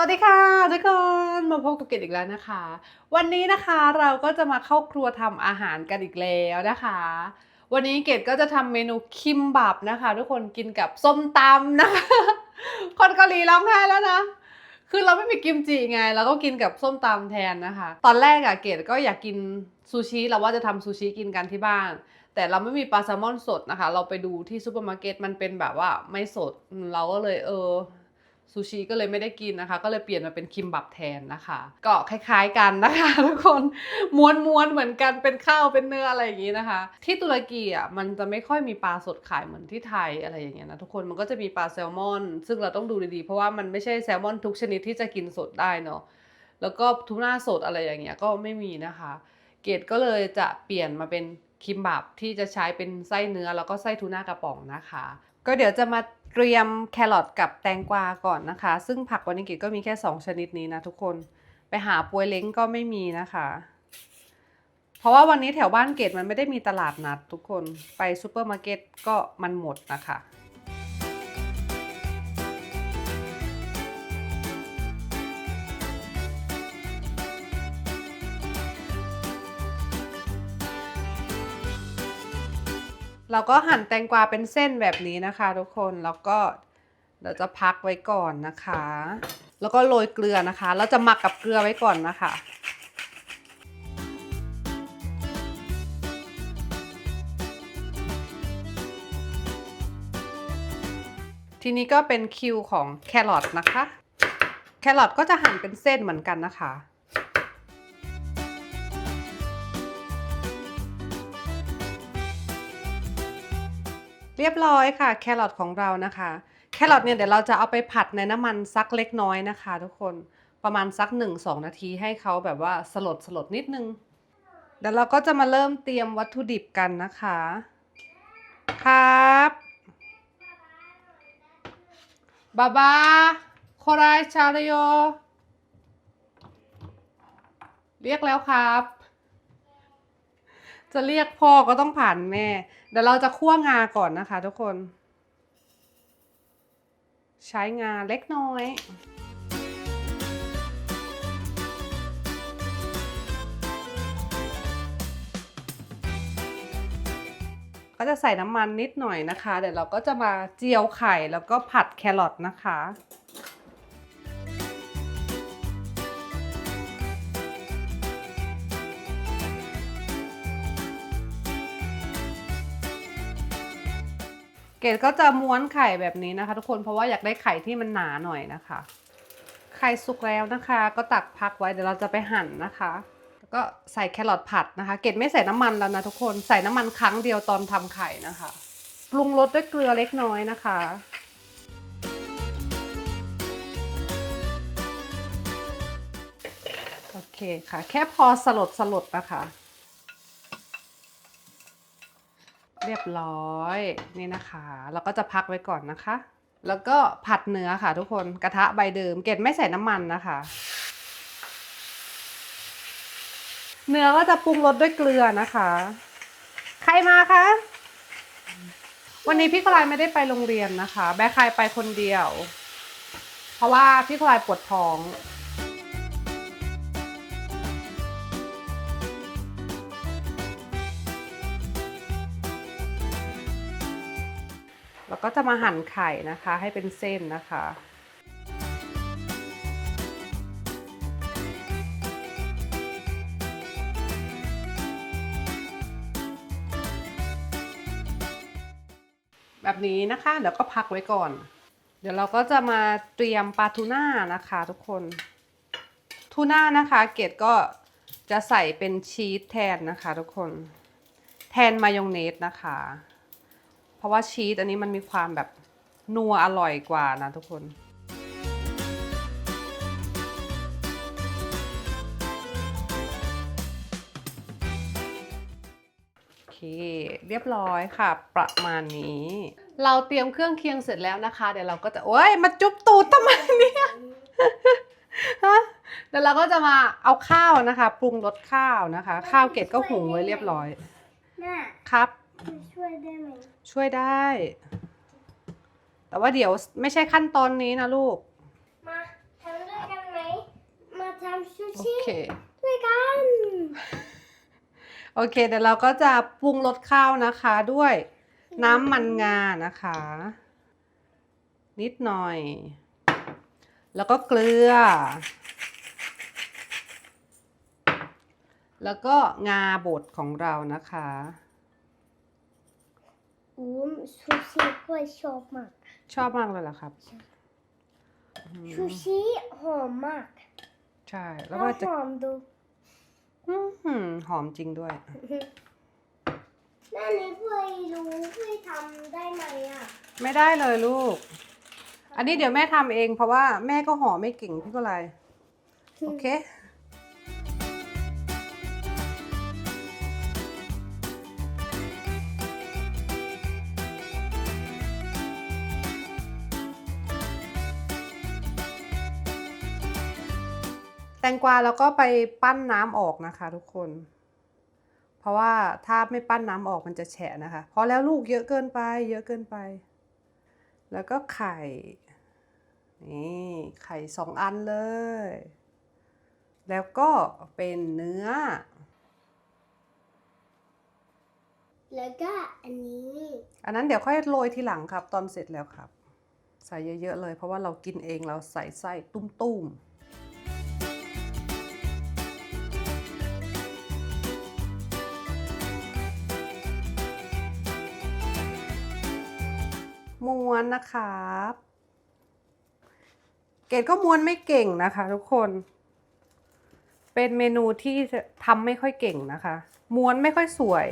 วัสดีค่ะทุกคนมาพบกับเกดอีกแล้วนะคะ วันนี้นะคะเราก็จะมาเข้าครัวทำอาหารกันอีกแล้วนะคะ วันนี้เกดก็จะทำเมนูคิมบับนะคะ ทุกคนกินกับส้มตำนะคะคนเกาหลีร้องไห้แล้วนะคือเราไม่มีกิมจิไงเราก็กินกับส้มตำแทนนะคะ ตอนแรกอะเกดก็อยากกินซูชิเราว่าจะทำซูชิกินกันที่บ้านแต่เราไม่มีปลาแซลมอนสดนะคะ เราไปดูที่ซูเปอร์มาร์เก็ตมันเป็นแบบว่าไม่สดเราก็เลยเออ ซูชิก็เลยไม่ได้กินนะคะ ก็เลยเปลี่ยนมาเป็นคิมบับแทนนะคะ ก็คล้ายๆกันนะคะทุกคนม้วนๆเหมือนกันเป็นข้าวเป็นเนื้ออะไรอย่างนี้นะคะ ที่ตุรกีอะมันจะไม่ค่อยมีปลาสดขายเหมือนที่ไทยอะไรอย่างเงี้ยนะทุกคนมันก็จะมีปลาแซลมอน ซึ่งเราต้องดูดีๆ เพราะว่ามันไม่ใช่แซลมอนทุกชนิดที่จะกินสดได้เนาะแล้วก็ทูน่าสดอะไรอย่างเงี้ยก็ไม่มีนะคะ เกดก็เลยจะเปลี่ยนมาเป็น คิมบับที่จะใช้เป็นไส้เนื้อแล้วก็ไส้ทูน่ากระป๋องนะคะ ก็เดี๋ยวจะมาเตรียมแครอทกับแตงกวาก่อนนะคะ ซึ่งผักวันนี้เกดก็มีแค่ 2 ชนิดนี้นะทุกคนไปหาปวยเล้งก็ไม่มีนะคะ เพราะว่าวันนี้แถวบ้านเกตมันไม่ได้มีตลาดนัดทุกคนไปซูเปอร์มาร์เก็ตก็มันหมดนะคะ เราก็หั่นแตงกวาเป็นเส้นแบบนี้นะคะ ทุกคนแล้วก็เดี๋ยวจะพักไว้ก่อนนะคะ แล้วก็โรยเกลือนะคะแล้วจะหมักกับเกลือไว้ก่อนนะคะทีนี้ก็เป็นคิวของแครอทนะคะ แครอทก็จะหั่นเป็นเส้นเหมือนกันนะคะ เรียบร้อยค่ะแครอทของเรานะคะ แครอทเนี่ยเดี๋ยวเราจะเอาไปผัดในน้ำมันสักเล็กน้อยนะคะ ทุกคนประมาณสัก 1-2 นาทีให้เขาแบบว่าสลดสลดนิดนึง เดี๋ยวเราก็จะมาเริ่มเตรียมวัตถุดิบกันนะคะ ครับบาบาโครายชาลโย เรียกแล้วครับ จะเรียกพ่อก็ต้องผ่านแม่ เดี๋ยวเราจะคั่วงาก่อนนะคะทุกคน ใช้งาเล็กน้อยก็จะใส่น้ำมันนิดหน่อยนะคะ เดี๋ยวเราก็จะมาเจียวไข่แล้วก็ผัดแครอทนะคะ เกดก็จะม้วนไข่แบบนี้นะคะ ทุกคนเพราะว่าอยากได้ไข่ที่มันหนาหน่อยนะคะ ไข่สุกแล้วนะคะ ก็ตักพักไว้เดี๋ยวเราจะไปหั่นนะคะ แล้วก็ใส่แครอทผัดนะคะ เกดไม่ใส่น้ำมันแล้วนะทุกคนใส่น้ำมันครั้งเดียวตอนทำไข่นะคะปรุงรสด้วยเกลือเล็กน้อยนะคะโอเคค่ะ แค่พอสลดสลดนะคะ เรียบร้อยนี่นะคะเราก็จะพักไว้ก่อนนะคะ แล้วก็ผัดเนื้อค่ะทุกคนกระทะใบเดิม เกดไม่ใส่น้ำมันนะคะ เนื้อก็จะปรุงรสด้วยเกลือนะคะ ใครมาคะวันนี้พี่คลายไม่ได้ไปโรงเรียนนะคะแบคคายไปคนเดียว เพราะว่าพี่คลายปวดท้อง แล้วก็จะมาหั่นไข่นะคะ ให้เป็นเส้นนะคะแบบนี้นะคะเดี๋ยวก็พักไว้ก่อน เดี๋ยวเราก็จะมาเตรียมปลาทูน่านะคะทุกคน ทูน่านะคะ เกดก็จะใส่เป็นชีสแทนนะคะ ทุกคน แทนมายองเนสนะคะ เพราะว่าชีสอันนี้มันมีความแบบนัวอร่อยกว่านะทุกคนโอเคเรียบร้อยค่ะ ประมาณนี้ เราเตรียมเครื่องเคียงเสร็จแล้วนะคะ เดี๋ยวเราก็จะโอ้ยมาจุ๊บตูดทำไมเนี่ยฮะเดี๋ยวเราก็จะมาเอาข้าวนะคะ ปรุงรสข้าวนะคะ ข้าวเกล็ดก็หุงไว้เรียบร้อยน่ะครับ ช่วยได้ไหมช่วยได้ แต่ว่าเดี๋ยวไม่ใช่ขั้นตอนนี้นะลูก มาทำด้วยกันโอชิเค ด้วยกัน โอเคเดี๋ยวเราก็จะปรุงรสข้าวนะคะด้วยน้ำมันงานะคะ นิดหน่อย แล้วก็เกลือ แล้วก็งาบดของเรานะคะ อู้ซูชิก็ชอบมาก ชอบมากเลยเหรอครับอืมซูชิหอมมากใช่ แล้แล้ววก็จะหอมดูอื้อหือหอมจริงด้วย แม่นี่เพื่อรู้เพื่อทำได้ไหมอะไม่ได้เลยลูก อันนี้เดี๋ยวแม่ทำเองเพราะว่าแม่ก็ห่อไม่เก่งพี่ก็ไรโอเค แตงกวาเราก็ไปปั้นน้ำออกนะคะ ทุกคน เพราะว่าถ้าไม่ปั้นน้ำออกมันจะแฉะนะคะพอแล้วลูกเยอะเกินไป เยอะเกินไป แล้วก็ไข่ นี่ไข่สองอันเลย แล้วก็เป็นเนื้อ แล้วก็อันนี้ อันนั้นเดี๋ยวค่อยโรยทีหลังครับ ตอนเสร็จแล้วครับ ใส่เยอะๆเลย เพราะว่าเรากินเองเราใส่ไส้ตุ้มๆ ม้วนนะครับ เกดก็ม้วนไม่เก่งนะคะ ทุกคน เป็นเมนูที่ทำไม่ค่อยเก่งนะคะ ม้วนไม่ค่อยสวย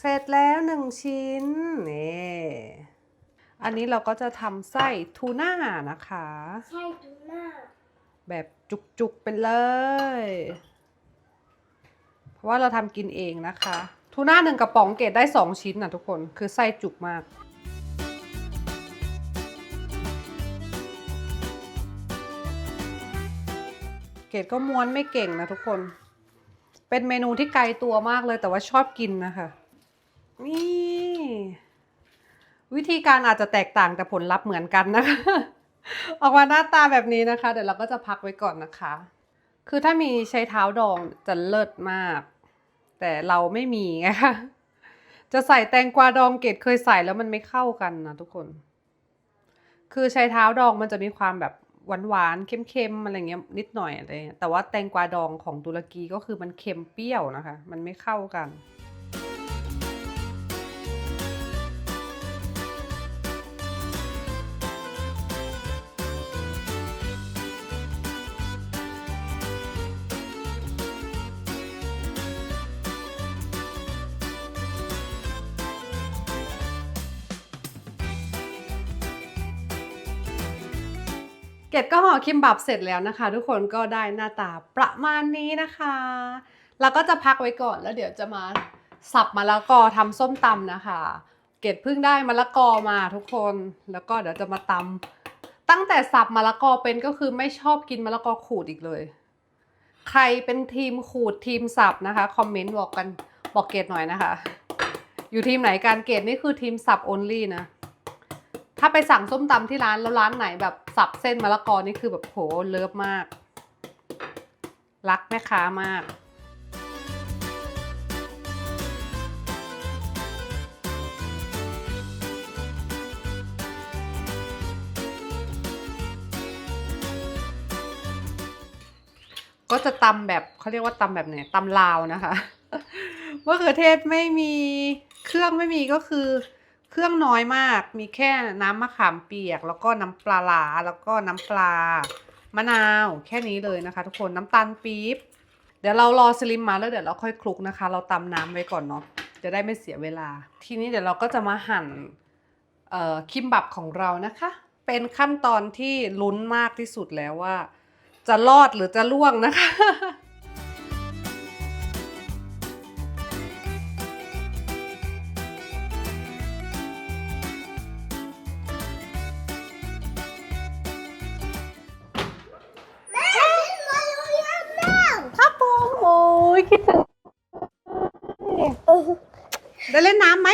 เสร็จแล้วหนึ่งชิ้นนี่ อันนี้เราก็จะทำไส้ทูน่านะคะ ใช่ดูน้าแบบจุกๆไปเลย เพราะว่าเราทำกินเองนะคะทูน่าหนึ่งกระป๋องเกรดได้สองชิ้นนะทุกคนคือไส้จุกมากเกดก็ม้วนไม่เก่งนะทุกคน เป็นเมนูที่ไกลตัวมากเลยแต่ว่าชอบกินนะคะ นี่ วิธีการอาจจะแตกต่างแต่ผลลัพธ์เหมือนกันนะคะ ออกมาหน้าตาแบบนี้นะคะ เดี๋ยวเราก็จะพักไว้ก่อนนะคะ คือถ้ามีใช้เท้าดองจะเลิศมาก แต่เราไม่มีไงคะจะใส่แตงกวาดองเกดเคยใส่แล้วมันไม่เข้ากันนะทุกคน คือใช้เท้าดองมันจะมีความแบบหวานๆเค็มๆอะไรเงี้ยนิดหน่อยอะไรเงี้ยแต่ว่าแตงกวาดองของตุรกีก็คือมันเค็มเปรี้ยวนะคะ มันไม่เข้ากัน กดก็ห่อคิมบับเสร็จแล้วนะคะ ทุกคนก็ได้หน้าตาประมาณนี้นะคะ แล้วก็จะพักไว้ก่อนแล้วเดี๋ยวจะมาสับมะละกอทำส้มตำนะคะ เกดเพิ่งได้มะละกอมาทุกคนแล้วก็เดี๋ยวจะมาตำตั้งแต่สับมะละกอเป็นก็คือไม่ชอบกินมะละกอขูดอีกเลย ใครเป็นทีมขูดทีมสับนะคะคอมเมนต์บอกกันบอกเกดหน่อยนะคะ อยู่ทีมไหนการเกดนี่คือทีมสับ only นะ ถ้าไปสั่งส้มตำที่ร้านแล้วร้านไหนแบบสับเส้นมะละกอนี่คือแบบโหเลิฟมาก รักแม่ค้ามาก ก็จะตำแบบเขาเรียกว่าตำแบบไหนตำลาวนะคะมะเขือเทศไม่มีเครื่องไม่มีก็คือ เครื่องน้อยมาก มีแค่น้ำมะขามเปียก แล้วก็น้ำปลาหลาแล้วก็น้ำปลามะนาวแค่นี้เลยนะคะ ทุกคนน้ำตาลปี๊บเดี๋ยวเรารอสลิมมาแล้วเดี๋ยวเราค่อยคลุกนะคะ เราตำน้ำไว้ก่อนเนาะจะได้ไม่เสียเวลา ทีนี้เดี๋ยวเราก็จะมาหั่นคิมบับของเรานะคะ เป็นขั้นตอนที่ลุ้นมากที่สุดแล้วว่า จะรอดหรือจะล่วงนะคะ ยนแล้วครับผมโอ้ยคิดถึงเอได้เล่นน้ำไหม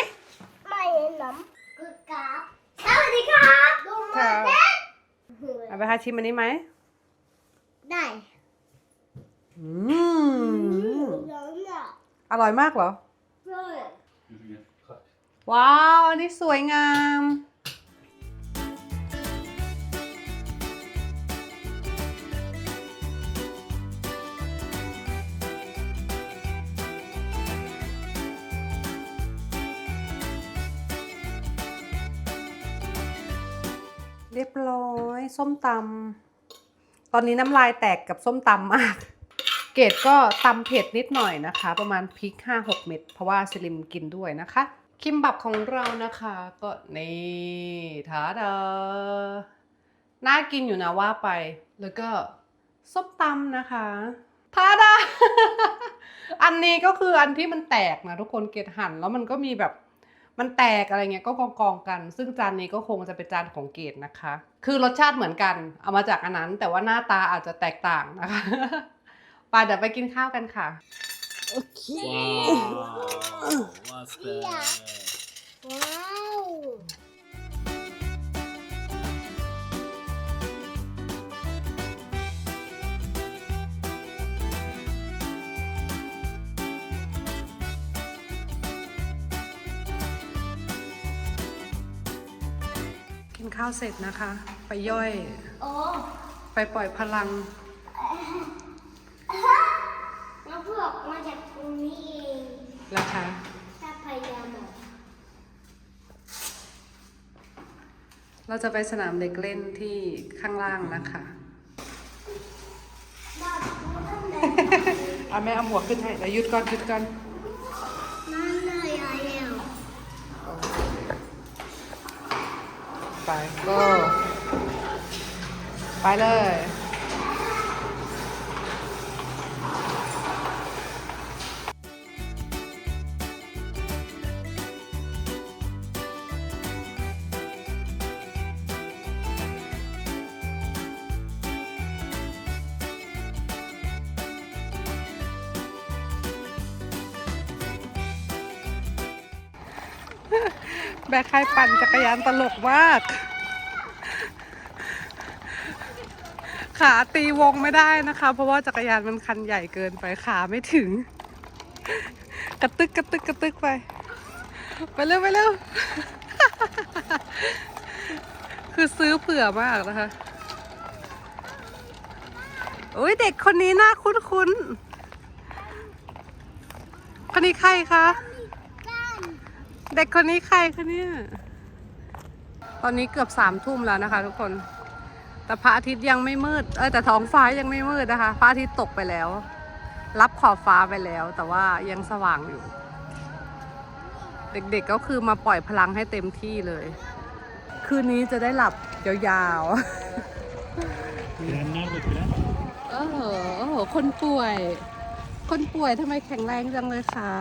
ไม่เห็นน้ำคือกราฟสวัสดีครับดูมาค่ะเด็กเอาไปค่ะชิมอันนี้ไหม ได้อืมแล้วเนี่ยอร่อยมากเหรอเลยว้าว อันนี้สวยงาม รียบร้อย ส้มตำตอนนี้น้ำลายแตกกับส้มตำมาก เกดก็ตำเผ็ดนิดหน่อยนะคะ ประมาณพริก 5-6 เม็ดเพราะว่าสลิมกินด้วยนะคะ คิมบับของเรานะคะก็นี่ทาดาน่ากินอยู่นะว่าไป แล้วก็ส้มตำนะคะทาดาอันนี้ก็คืออันที่มันแตกนะทุกคนเกดหั่นแล้วมันก็มีแบบ มันแตกอะไรเงี้ยก็กองกองๆกัน ซึ่งจานนี้ก็คงจะเป็นจานของเกดนะคะ คือรสชาติเหมือนกัน เอามาจากอันนั้น แต่ว่าหน้าตาอาจจะแตกต่างนะคะไปเดี๋ยวไปกินข้าวกันค่ะ โอเค Wow, what's that? ว้าว ข้าวเสร็จนะคะ ไปย่อย โอ้ไปปล่อยพลังแล้วพวกมาจากตรงนี้เองนะคะถ้าพยายามบอกเราจะไปสนามเด็กเล่นที่ข้างล่างนะคะบ้านกูต้องเดิน เอาแม่เอาหมวกขึ้นให้เดี๋ยวหยุดก่อนหยุดก่อนนั่นเลยอะแล้ว ไปก็ไปเลย แบกใครปั่นจักรยานตลกมาก ขาตีวงไม่ได้นะคะ เพราะว่าจักรยานมันคันใหญ่เกินไปขาไม่ถึง กระตึกกระตึกกระตึกไป ไปเร็วไปเร็วคือซื้อเผื่อมากนะคะโอ้ยเด็กคนนี้น่าคุ้นคุ้นๆคนนี้ใครคะ เด็กคนนี้ใครคะเนี่ย ตอนนี้เกือบสามทุ่มแล้วนะคะ ทุกคน แต่พระอาทิตย์ยังไม่มืด เออแต่ท้องฟ้ายังไม่มืดนะคะ พระอาทิตย์ตกไปแล้ว รับขอบฟ้าไปแล้ว แต่ว่ายังสว่างอยู่ เด็กๆก็คือมาปล่อยพลังให้เต็มที่เลย คืนนี้จะได้หลับยาวๆ Grannar och grannar. โอ้โหโอ้โห คนป่วย คนป่วยทำไมแข็งแรงจังเลยคะ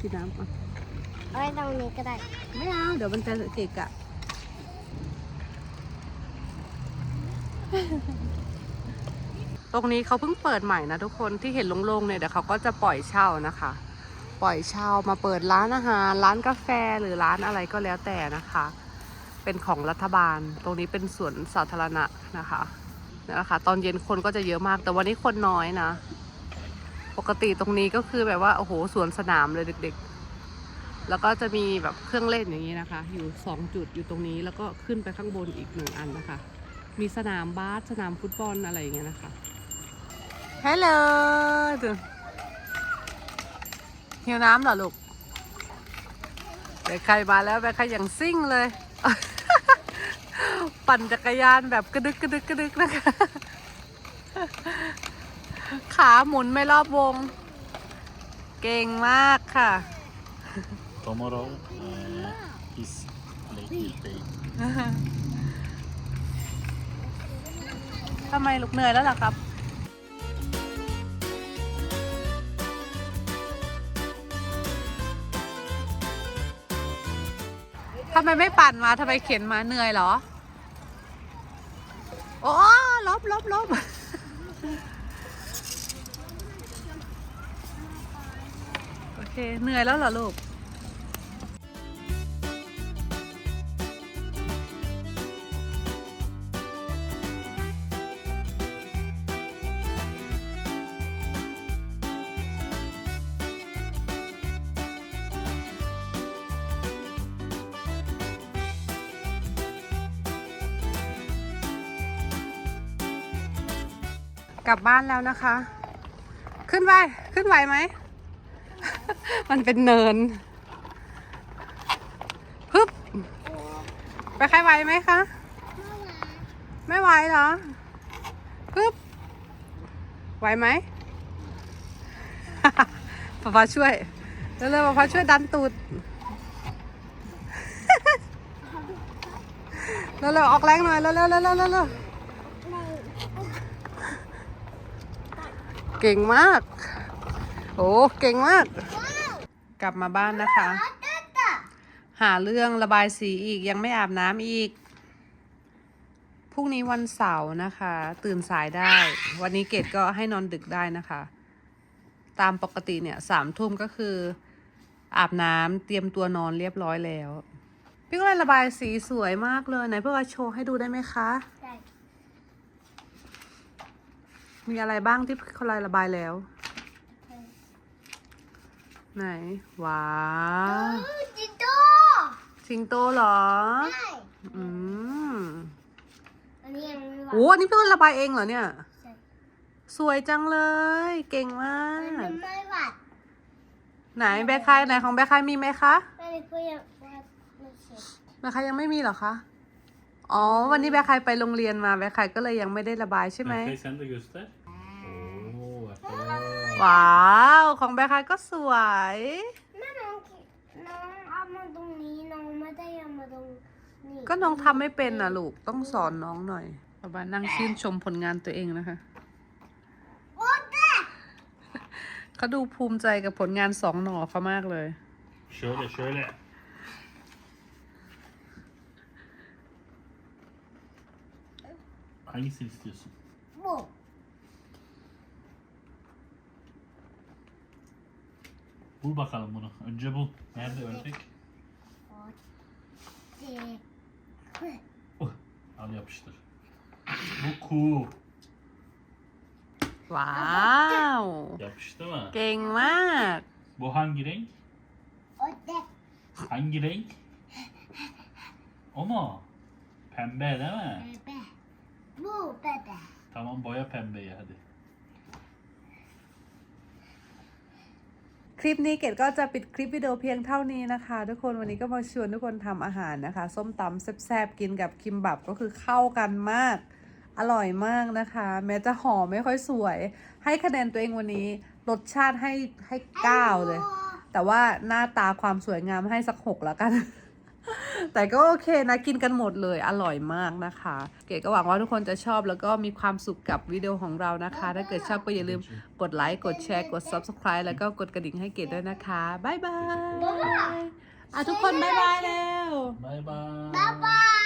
กินน้ำอะเอาไว้ตรงนี้ก็ได้ ไม่เอา เดี๋ยวมันจะเกะกะตรงนี้เขาเพิ่งเปิดใหม่นะทุกคนที่เห็นโล่งๆเนี่ยเดี๋ยวเขาก็จะปล่อยเช่านะคะ ปล่อยเช่ามาเปิดร้านอาหารร้านกาแฟหรือร้านอะไรก็แล้วแต่นะคะ เป็นของรัฐบาล ตรงนี้เป็นสวนสาธารณะนะคะนะคะ ตอนเย็นคนก็จะเยอะมากแต่วันนี้คนน้อยนะ ปกติตรงนี้ก็คือแบบว่าโอ้โหสวนสนามเลยเด็ก ๆ แล้วก็จะมีแบบเครื่องเล่นอย่างนี้นะคะ อยู่สองจุดอยู่ตรงนี้แล้วก็ขึ้นไปข้างบนอีกหนึ่งอันนะคะ มีสนามบาสสนามฟุตบอลอะไรอย่างเงี้ยนะคะฮัลโหลหิวน้ำเหรอลูกเดี๋ยวใครมาแล้วแม่ใครอย่างซิ่งเลย ปั่นจักรยานแบบกระดึกกระดึกกระดึกนะคะ ขาหมุนไม่รอบวง เก่งมากค่ะ Tomorrow uh, is late day. ทำไมลูกเหนื่อยแล้วล่ะครับทำไมไม่ปั่นมาทำไมเข็นมาเหนื่อยเหรอ โอ้ลบลบลบ เหนื่อยแล้วเหรอลูกกลับบ้านแล้วนะคะ ขึ้นไป ขึ้นไหวไหม มันเป็นเนินฮึบไปใครไหวไหมคะ ไม่ไหวเหรอฮึบไหวไหมป๊าป๊าช่วยเร็วๆป๊าป๊าช่วยดันตูดเร็วๆออกแรงหน่อยเร็วๆเร็วๆเร็วๆเร็วๆเก่งมาก โอ้เก่งมาก กลับมาบ้านนะคะ หาเรื่องระบายสีอีกยังไม่อาบน้ำอีกพรุ่งนี้วันเสาร์นะคะ ตื่นสายได้ วันนี้เกดก็ให้นอนดึกได้นะคะ ตามปกติเนี่ยสามทุ่มก็คือ อาบน้ำเตรียมตัวนอนเรียบร้อยแล้ว พี่ก็เลยระบายสีสวยมากเลยไหนเพื่อโชว์ให้ดูได้ไหมคะได้มีอะไรบ้างที่เขาลายระบายแล้ว ไหน ว้าวจิโตสิงโตเหรอ ใช่อืมอันนี้ยังไม่วางโอ้อันนี้เพื่อนระบายเองเหรอเนี่ย ใช่สวยจังเลย เก่งมาอันกนี้ไม่วาดไหนแบคไคไหนของแบคไคมีไหมคะอันนี้เพื่อนวาดไม่เสร็จแบคไคยังไม่มีเหรอคะ อ๋อ วันนี้แบคไคไปโรงเรียนมาแบคไคก็เลยยังไม่ได้ระบายใช่ไหม Berkay sen de göster. Oo, aferin. ว้าว ของแบคไคก็สวย แม่น้องกิน้องเอามาตรงนี้น้องไม่ได้เอามาตรงนี้ก็น้องทำไม่เป็นนะลูก ต้องสอนน้องหน่อยป้าบ้านนั่งชื่นชมผลงานตัวเองนะคะ โอ้แต่เขาดูภูมิใจกับผลงานสองหน่อเขามากเลย Şöyle şöyle. Hangisini istiyorsun? บุ Bul bakalım bunu. Önce bul. Nerede ördek? เจ็บ Oh, al yapıştır. Bu kuğu. ว้าว Yapıştı mı? เก่งมาก Bu hangi renk? โอ้แต่ Hangi renk? O mu? Pembe değil mi? แปะบูแปะแปะ Tamam boya pembeyi hadi. คลิปนี้เกดก็จะปิดคลิปวิดีโอเพียงเท่านี้นะคะ ทุกคนวันนี้ก็มาชวนทุกคนทำอาหารนะคะ ส้มตำแซ่บๆกินกับคิมบับก็คือเข้ากันมาก อร่อยมากนะคะ แม้จะห่อไม่ค่อยสวย ให้คะแนนตัวเองวันนี้รสชาติให้ให้เก้าเลย แต่ว่าหน้าตาความสวยงามให้สักหกแล้วกัน แต่ก็โอเคนะกินกันหมดเลยอร่อยมากนะคะ เก๋ก็หวังว่าทุกคนจะชอบแล้วก็มีความสุขกับวิดีโอของเรานะคะ ถ้าเกิดชอบก็อย่าลืมกดไลค์กดแชร์กด subscribe แล้วก็กดกระดิ่งให้เก๋ด้วยนะคะบ๊ายบายอะทุกคนบ๊ายบายแล้ว Bay bay. บ๊ายบาย